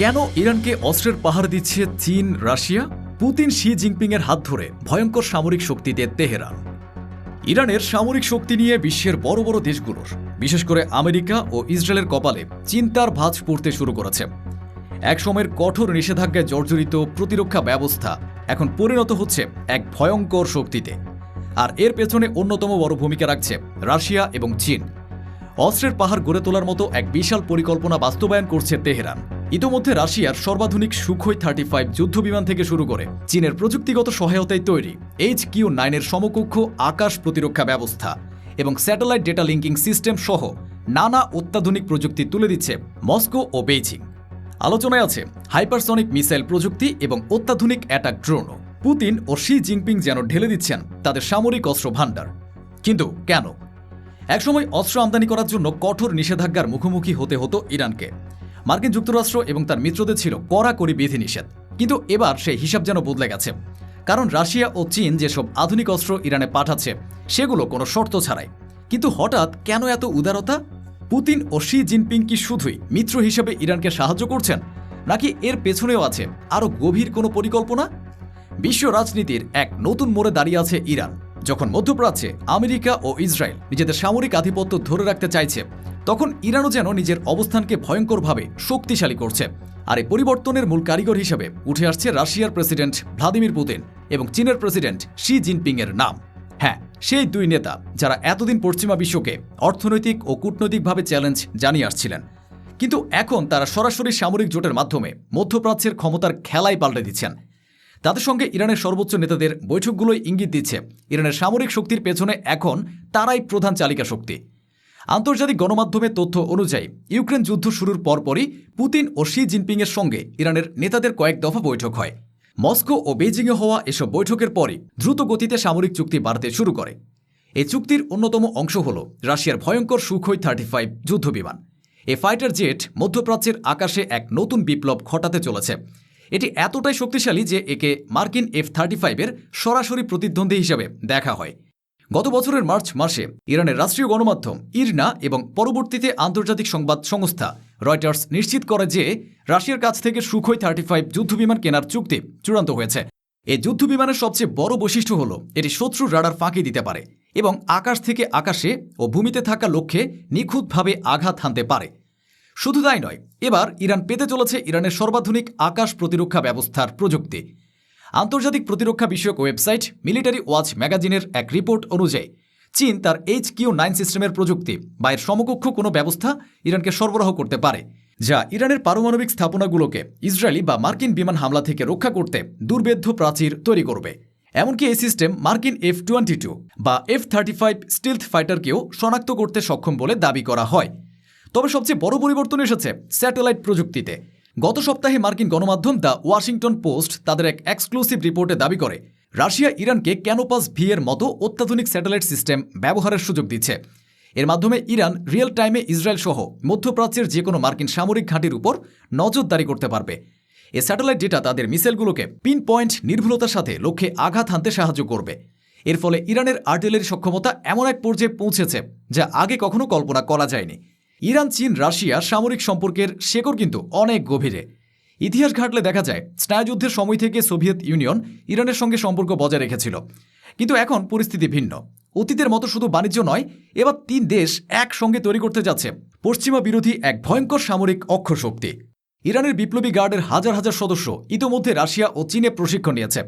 কেন ইরানকে অস্ত্রের পাহাড় দিচ্ছে চীন, রাশিয়া? পুতিন শি জিনপিং এর হাত ধরে ভয়ঙ্কর সামরিক শক্তিতে তেহরান। ইরানের সামরিক শক্তি নিয়ে বিশ্বের বড় বড় দেশগুলোর, বিশেষ করে আমেরিকা ও ইসরায়েলের কপালে চিন্তার ভাঁজ পড়তে শুরু করেছে। একসময়ের কঠোর নিষেধাজ্ঞায় জর্জরিত প্রতিরক্ষা ব্যবস্থা এখন পরিণত হচ্ছে এক ভয়ঙ্কর শক্তিতে। আর এর পেছনে অন্যতম বড় ভূমিকা রাখছে রাশিয়া এবং চীন। অস্ত্রের পাহাড় গড়ে তোলার মতো এক বিশাল পরিকল্পনা বাস্তবায়ন করছে তেহরান। ইতোমধ্যে রাশিয়ার সর্বাধুনিক সুখই থার্টি ফাইভ যুদ্ধবিমান থেকে শুরু করে চীনের প্রযুক্তিগত সহায়তায় তৈরি এইচ কিউ নাইনের সমকক্ষ আকাশ প্রতিরক্ষা ব্যবস্থা এবং স্যাটেলাইট ডেটা লিঙ্কিং সিস্টেম সহ নানা অত্যাধুনিক প্রযুক্তি তুলে দিচ্ছে মস্কো ও বেইজিং। আলোচনায় আছে হাইপারসনিক মিসাইল প্রযুক্তি এবং অত্যাধুনিক অ্যাটাক ড্রোনও পুতিন ও শি জিনপিং যেন ঢেলে দিচ্ছেন তাদের সামরিক অস্ত্র ভাণ্ডার। কিন্তু কেন? একসময় অস্ত্র আমদানি করার জন্য কঠোর নিষেধাজ্ঞার মুখোমুখি হতে হতো ইরানকে। মার্কিন যুক্তরাষ্ট্র এবং তার মিত্রদের ছিল কড়াকড়ি বিধিনিষেধ। কিন্তু এবার সেই হিসাব যেন বদলে গেছে। কারণ রাশিয়া ও চীন যেসব আধুনিক অস্ত্র ইরানে পাঠাচ্ছে, সেগুলো কোনো শর্ত ছাড়াই। কিন্তু হঠাৎ কেন এত উদারতা? পুতিন ও শি জিনপিং কি শুধুই মিত্র হিসেবে ইরানকে সাহায্য করছেন, নাকি এর পেছনেও আছে আরও গভীর কোনো পরিকল্পনা? বিশ্ব রাজনীতির এক নতুন মোড়ে দাঁড়িয়ে আছে ইরান, যখন মধ্যপ্রাচ্যে আমেরিকা ও ইসরায়েল নিজেদের সামরিক আধিপত্য ধরে রাখতে চাইছে তখন ইরানও যেন নিজের অবস্থানকে ভয়ঙ্করভাবে শক্তিশালী করছে। আর এই পরিবর্তনের মূল কারিগর হিসেবে উঠে আসছে রাশিয়ার প্রেসিডেন্ট ভ্লাদিমির পুতিন এবং চীনের প্রেসিডেন্ট শি জিনপিং এর নাম। হ্যাঁ সেই দুই নেতা যারা এতদিন পশ্চিমা বিশ্বকে অর্থনৈতিক ও কূটনৈতিকভাবে চ্যালেঞ্জ জানিয়ে আসছিলেন। কিন্তু এখন তারা সরাসরি সামরিক জোটের মাধ্যমে মধ্যপ্রাচ্যের ক্ষমতার খেলাই পাল্টে দিচ্ছেন। তাদের সঙ্গে ইরানের সর্বোচ্চ নেতাদের বৈঠকগুলোই ইঙ্গিত দিচ্ছে, ইরানের সামরিক শক্তির পেছনে এখন তারাই প্রধান চালিকা শক্তি আন্তর্জাতিক গণমাধ্যমের তথ্য অনুযায়ী, ইউক্রেন যুদ্ধ শুরুর পরপরই পুতিন ও শি জিনপিংয়ের সঙ্গে ইরানের নেতাদের কয়েক দফা বৈঠক হয়। মস্কো ও বেজিংয়ে হওয়া এসব বৈঠকের পরই দ্রুত গতিতে সামরিক চুক্তি বাড়তে শুরু করে। এই চুক্তির অন্যতম অংশ হল রাশিয়ার ভয়ঙ্কর সুখই থার্টি ফাইভ যুদ্ধবিমান। এ ফাইটার জেট মধ্যপ্রাচ্যের আকাশে এক নতুন বিপ্লব ঘটাতে চলেছে। এটি এতটাই শক্তিশালী যে একে মার্কিন এফ থার্টি ফাইভের সরাসরি প্রতিদ্বন্দ্বী হিসেবে দেখা হয়। গত বছরের মার্চ মাসে ইরানের রাষ্ট্রীয় গণমাধ্যম ইরনা এবং পরবর্তীতে আন্তর্জাতিক সংবাদ সংস্থা রয়টার্স নিশ্চিত করে যে রাশিয়ার কাছ থেকে সুখই থার্টি ফাইভ যুদ্ধবিমান কেনার চুক্তি চূড়ান্ত হয়েছে। এই যুদ্ধবিমানের সবচেয়ে বড় বৈশিষ্ট্য হল, এটি শত্রুর রাডার ফাঁকি দিতে পারে এবং আকাশ থেকে আকাশে ও ভূমিতে থাকা লক্ষ্যে নিখুঁতভাবে আঘাত হানতে পারে। শুধু তাই নয়, এবার ইরান পেতে চলেছে ইরানের সর্বাধুনিক আকাশ প্রতিরক্ষা ব্যবস্থার প্রযুক্তি। আন্তর্জাতিক প্রতিরক্ষা বিষয়ক ওয়েবসাইট মিলিটারি ওয়াচ ম্যাগাজিনের এক রিপোর্ট অনুযায়ী, চীন তার এইচ কিউ নাইন সিস্টেমের প্রযুক্তি বা এর সমকক্ষ কোনো ব্যবস্থা ইরানকে সরবরাহ করতে পারে, যা ইরানের পারমাণবিক স্থাপনাগুলোকে ইসরায়েলি বা মার্কিন বিমান হামলা থেকে রক্ষা করতে দুর্বেদ্য প্রাচীর তৈরি করবে। এমনকি এই সিস্টেম মার্কিন এফ টোয়েন্টি টু বা এফ থার্টি ফাইভ স্টিলথ ফাইটারকেও শনাক্ত করতে সক্ষম বলে দাবি করা হয়। তবে সবচেয়ে বড় পরিবর্তন এসেছে স্যাটেলাইট প্রযুক্তিতে গত সপ্তাহে মার্কিন গণমাধ্যম দ্য ওয়াশিংটন পোস্ট তাদের এক এক্সক্লুসিভ রিপোর্টে দাবি করে, রাশিয়া ইরানকে ক্যানোপাস ভি এর মতো অত্যাধুনিক স্যাটেলাইট সিস্টেম ব্যবহারের সুযোগ দিচ্ছে। এর মাধ্যমে ইরান রিয়েল টাইমে ইসরায়েল সহ মধ্যপ্রাচ্যের যে কোনো মার্কিন সামরিক ঘাঁটির উপর নজরদারি করতে পারবে। এ স্যাটেলাইট ডেটা তাদের মিসাইলগুলোকে পিন পয়েন্ট নির্ভুলতার সাথে লক্ষ্যে আঘাত হানতে সাহায্য করবে। এর ফলে ইরানের আর্টিলারি সক্ষমতা এমন এক পর্যায়ে পৌঁছেছে যা আগে কখনো কল্পনা করা যায়নি। ইরান, চীন, রাশিয়া সামরিক সম্পর্কের শেকড় কিন্তু অনেক গভীরে। ইতিহাস ঘাটলে দেখা যায় স্নায়ুযুদ্ধের সময় থেকে সোভিয়েত ইউনিয়ন ইরানের সঙ্গে সম্পর্ক বজায় রেখেছিল। কিন্তু এখন পরিস্থিতি ভিন্ন। অতীতের মতো শুধু বাণিজ্য নয়, এবার তিন দেশ একসঙ্গে তৈরি করতে যাচ্ছে পশ্চিমা বিরোধী এক ভয়ঙ্কর সামরিক অক্ষশক্তি ইরানের বিপ্লবী গার্ডের হাজার হাজার সদস্য ইতোমধ্যে রাশিয়া ও চীনে প্রশিক্ষণ নিয়েছে।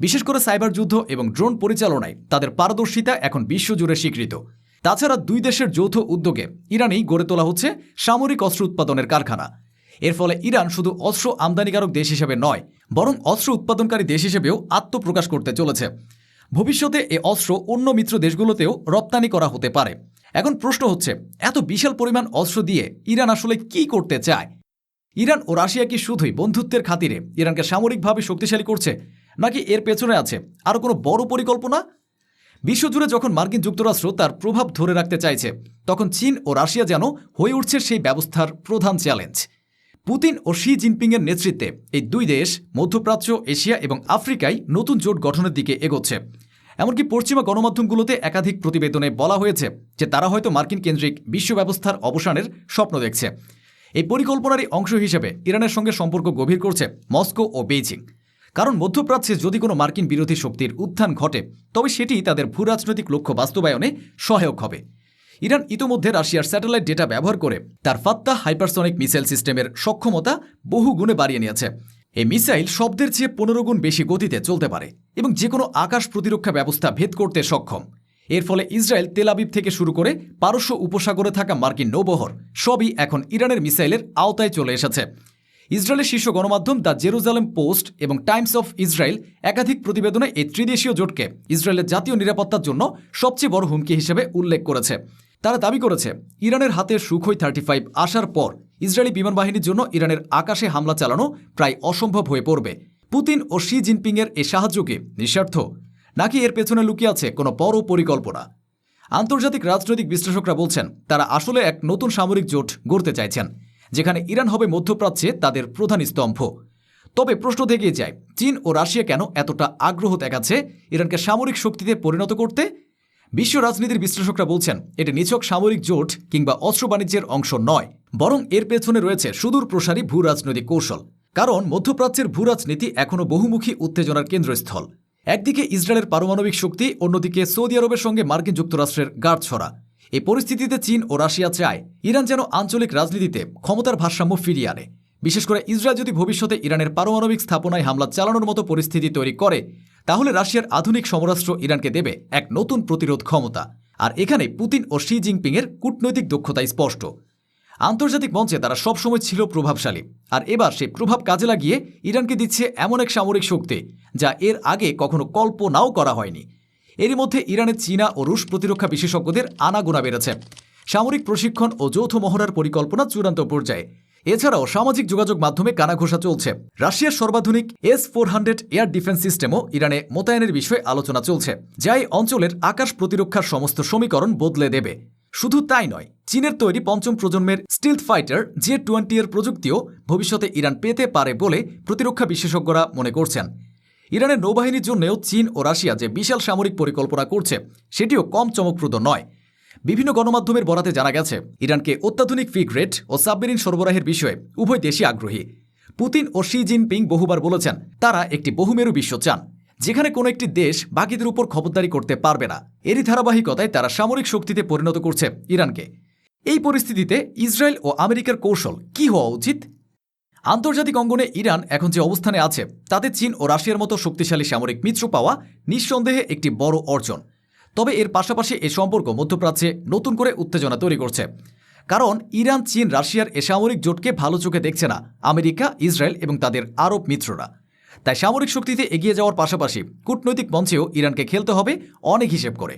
বিশেষ করে সাইবার যুদ্ধ এবং ড্রোন পরিচালনায় তাদের পারদর্শিতা এখন বিশ্বজুড়ে স্বীকৃত। তাছাড়া দুই দেশের যৌথ উদ্যোগে ইরানেই গড়ে তোলা হচ্ছে সামরিক অস্ত্র উৎপাদনের কারখানা। এর ফলে ইরান শুধু অস্ত্র আমদানিকারক দেশ হিসেবে নয়, বরং অস্ত্র উৎপাদনকারী দেশ হিসেবেও আত্মপ্রকাশ করতে চলেছে। ভবিষ্যতে এ অস্ত্র অন্য মিত্র দেশগুলোতেও রপ্তানি করা হতে পারে। এখন প্রশ্ন হচ্ছে, এত বিশাল পরিমাণ অস্ত্র দিয়ে ইরান আসলে কি করতে চায়? ইরান ও রাশিয়া কি শুধুই বন্ধুত্বের খাতিরে ইরানকে সামরিকভাবে শক্তিশালী করছে, নাকি এর পেছনে আছে আরও কোনো বড় পরিকল্পনা? বিশ্বজুড়ে যখন মার্কিন যুক্তরাষ্ট্র তার প্রভাব ধরে রাখতে চাইছে, তখন চীন ও রাশিয়া যেন হয়ে উঠছে সেই ব্যবস্থার প্রধান চ্যালেঞ্জ। পুতিন ও শি জিনপিংয়ের নেতৃত্বে এই দুই দেশ, মধ্যপ্রাচ্য, এশিয়া এবং আফ্রিকায় নতুন জোট গঠনের দিকে এগোচ্ছে। এমনকি পশ্চিমা গণমাধ্যমগুলোতে একাধিক প্রতিবেদনে বলা হয়েছে যে তারা হয়তো মার্কিন কেন্দ্রিক বিশ্ব ব্যবস্থার অবসানের স্বপ্ন দেখছে। এই পরিকল্পনারই অংশ হিসেবে ইরানের সঙ্গে সম্পর্ক গভীর করছে মস্কো ও বেইজিং। কারণ মধ্যপ্রাচ্যে যদি কোনো মার্কিন বিরোধী শক্তির উত্থান ঘটে, তবে সেটি তাদের ভূরাজনৈতিক লক্ষ্য বাস্তবায়নে সহায়ক হবে। ইরান ইতোমধ্যে রাশিয়ার স্যাটেলাইট ডেটা ব্যবহার করে তার ফাত্তা হাইপারসনিক মিসাইল সিস্টেমের সক্ষমতা বহু গুণে বাড়িয়ে নিয়েছে। এই মিসাইল শব্দের চেয়ে পনেরো গুণ বেশি গতিতে চলতে পারে এবং যে কোনো আকাশ প্রতিরক্ষা ব্যবস্থা ভেদ করতে সক্ষম। এর ফলে ইসরায়েল তেলাবিব থেকে শুরু করে পারস্য উপসাগরে থাকা মার্কিন নৌবহর সবই এখন ইরানের মিসাইলের আওতায় চলে এসেছে। ইসরায়েলের শীর্ষ গণমাধ্যম দ্য জেরুজালেম পোস্ট এবং টাইমস অফ ইসরায়েল একাধিক প্রতিবেদনে এই ত্রিদেশীয় জোটকে ইসরায়েলের জাতীয় নিরাপত্তার জন্য সবচেয়ে বড় হুমকি হিসেবে উল্লেখ করেছে। তারা দাবি করেছে, ইরানের হাতে সুখই থার্টি ফাইভ আসার পর ইসরায়েলি বিমান বাহিনীর জন্য ইরানের আকাশে হামলা চালানো প্রায় অসম্ভব হয়ে পড়বে। পুতিন ও শি জিনপিংয়ের এই সাহায্যকে নিঃস্বার্থ, নাকি এর পেছনে লুকিয়ে আছে কোনো বড় পরিকল্পনা? আন্তর্জাতিক রাজনৈতিক বিশ্লেষকরা বলছেন, তারা আসলে এক নতুন সামরিক জোট গড়তে চাইছেন। যেখানে ইরান হবে মধ্যপ্রাচ্যে তাদের প্রধান স্তম্ভ। তবে প্রশ্ন থেকে যায়, চীন ও রাশিয়া কেন এতটা আগ্রহ দেখাচ্ছে ইরানকে সামরিক শক্তিতে পরিণত করতে? বিশ্ব রাজনীতির বিশ্লেষকরা বলছেন, এটি নিছক সামরিক জোট কিংবা অস্ত্র বাণিজ্যের অংশ নয়, বরং এর পেছনে রয়েছে সুদূর প্রসারী ভূ রাজনৈতিক কৌশল। কারণ মধ্যপ্রাচ্যের ভূ রাজনীতি এখনও বহুমুখী উত্তেজনার কেন্দ্রস্থল। একদিকে ইসরায়েলের পারমাণবিক শক্তি, অন্যদিকে সৌদি আরবের সঙ্গে মার্কিন যুক্তরাষ্ট্রের গাঢ় ছড়া। এই পরিস্থিতিতে চীন ও রাশিয়া চায় ইরান যেন আঞ্চলিক রাজনীতিতে ক্ষমতার ভারসাম্য ফিরিয়ে আনে। বিশেষ করে ইসরায়েল যদি ভবিষ্যতে ইরানের পারমাণবিক স্থাপনায় হামলা চালানোর মতো পরিস্থিতি তৈরি করে, তাহলে রাশিয়ার আধুনিক সমরাষ্ট্র ইরানকে দেবে এক নতুন প্রতিরোধ ক্ষমতা। আর এখানে পুতিন ও শি জিনপিংয়ের কূটনৈতিক দক্ষতাই স্পষ্ট। আন্তর্জাতিক মঞ্চে তারা সবসময় ছিল প্রভাবশালী, আর এবার সেই প্রভাব কাজে লাগিয়ে ইরানকে দিচ্ছে এমন এক সামরিক শক্তি, যা এর আগে কখনো কল্পনাও করা হয়নি। এরই মধ্যে ইরানে চীনা ও রুশ প্রতিরক্ষা বিশেষজ্ঞদের আনাগোনা বেড়েছে। সামরিক প্রশিক্ষণ ও যৌথ মহড়ার পরিকল্পনা চূড়ান্ত পর্যায়ে। এছাড়াও সামাজিক যোগাযোগ মাধ্যমে কানাঘোষা চলছে। রাশিয়ার সর্বাধুনিক S four hundred air defence সিস্টেমও ইরানে মোতায়েনের বিষয়ে আলোচনা চলছে, যা এই অঞ্চলের আকাশ প্রতিরক্ষার সমস্ত সমীকরণ বদলে দেবে। শুধু তাই নয়, চীনের তৈরি পঞ্চম প্রজন্মের স্টিলথ ফাইটার জে টোয়েন্টি এর প্রযুক্তিও ভবিষ্যতে ইরান পেতে পারে বলে প্রতিরক্ষা বিশেষজ্ঞরা মনে করছেন। ইরানের নৌবাহিনীর জন্যও চীন ও রাশিয়া যে বিশাল সামরিক পরিকল্পনা করছে, সেটিও কম চমকপ্রদ নয়। বিভিন্ন গণমাধ্যমের বরাতে জানা গেছে, ইরানকে অত্যাধুনিক ফিগ্রেট ও সাবমেরিন সরবরাহের বিষয়ে উভয় দেশই আগ্রহী। পুতিন ও শি জিনপিং বহুবার বলেছেন, তারা একটি বহুমেরু বিশ্ব চান, যেখানে কোনো একটি দেশ বাকিদের উপর খবরদারি করতে পারবে না। এরই ধারাবাহিকতায় তারা সামরিক শক্তিতে পরিণত করছে ইরানকে। এই পরিস্থিতিতে ইসরায়েল ও আমেরিকার কৌশল কি হওয়া উচিত? আন্তর্জাতিক অঙ্গনে ইরান এখন যে অবস্থানে আছে, তাতে চীন ও রাশিয়ার মতো শক্তিশালী সামরিক মিত্র পাওয়া নিঃসন্দেহে একটি বড় অর্জন। তবে এর পাশাপাশি এ সম্পর্ক মধ্যপ্রাচ্যে নতুন করে উত্তেজনা তৈরি করছে। কারণ ইরান, চীন, রাশিয়ার এ সামরিক জোটকে ভালো চোখে দেখছে না আমেরিকা, ইসরায়েল এবং তাদের আরব মিত্ররা। তাই সামরিক শক্তিতে এগিয়ে যাওয়ার পাশাপাশি কূটনৈতিক মঞ্চেও ইরানকে খেলতে হবে অনেক হিসেব করে।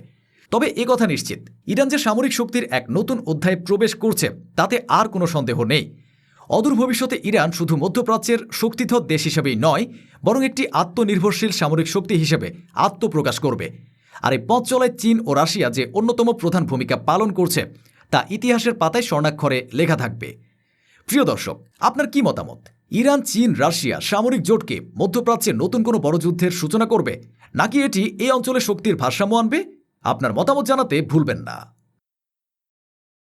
তবে এ কথা নিশ্চিত, ইরান যে সামরিক শক্তির এক নতুন অধ্যায়ে প্রবেশ করছে, তাতে আর কোনো সন্দেহ নেই। অদূর ভবিষ্যতে ইরান শুধু মধ্যপ্রাচ্যের শক্তিধর দেশ হিসেবেই নয়, বরং একটি আত্মনির্ভরশীল সামরিক শক্তি হিসেবে আত্মপ্রকাশ করবে। আর এই পথ চলায় চীন ও রাশিয়া যে অন্যতম প্রধান ভূমিকা পালন করছে, তা ইতিহাসের পাতায় স্বর্ণাক্ষরে লেখা থাকবে। প্রিয় দর্শক, আপনার কি মতামত? ইরান, চীন, রাশিয়া সামরিক জোটকে মধ্যপ্রাচ্যে নতুন কোনো বড় যুদ্ধের সূচনা করবে, নাকি এটি এই অঞ্চলে শক্তির ভারসাম্য আনবে? আপনার মতামত জানাতে ভুলবেন না।